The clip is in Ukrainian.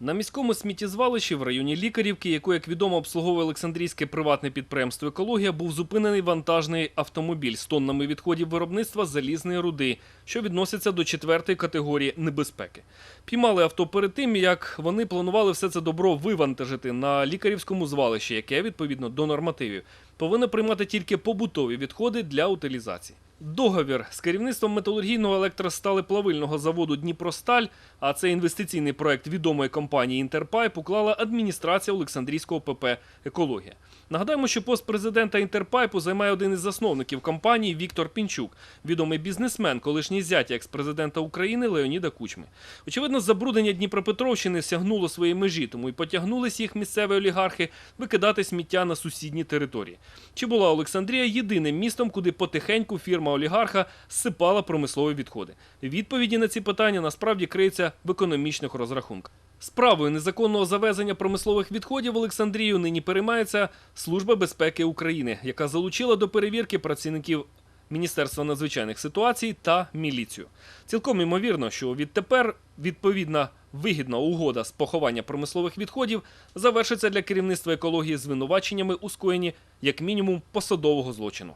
На міському сміттєзвалищі в районі Лікарівки, яку, як відомо, обслуговує Олександрійське приватне підприємство Екологія, був зупинений вантажний автомобіль з тоннами відходів виробництва залізної руди, що відноситься до четвертої категорії небезпеки. Піймали авто перед тим, як вони планували все це добро вивантажити на лікарівському звалищі, яке відповідно до нормативів повинно приймати тільки побутові відходи для утилізації. Договір з керівництвом металургійного електросталеплавильного заводу Дніпросталь, а це інвестиційний проект відомої компанії Інтерпайп, уклала адміністрація Олександрійського ПП Екологія. Нагадаємо, що пост президента Інтерпайпу займає один із засновників компанії Віктор Пінчук, відомий бізнесмен, колишній зять екс-президента України Леоніда Кучми. Очевидно, забруднення Дніпропетровщини сягнуло своєї межі, тому й потягнулись їх місцеві олігархи викидати сміття на сусідні території. Чи була Олександрія єдиним містом, куди потихеньку фірма олігарха зсипала промислові відходи? Відповіді на ці питання насправді криються в економічних розрахунках. Справою незаконного завезення промислових відходів Олександрію нині переймається Служба безпеки України, яка залучила до перевірки працівників Міністерства надзвичайних ситуацій та міліцію. Цілком ймовірно, що відтепер відповідна вигідна угода з поховання промислових відходів завершиться для керівництва екології звинуваченнями у скоєнні як мінімум посадового злочину.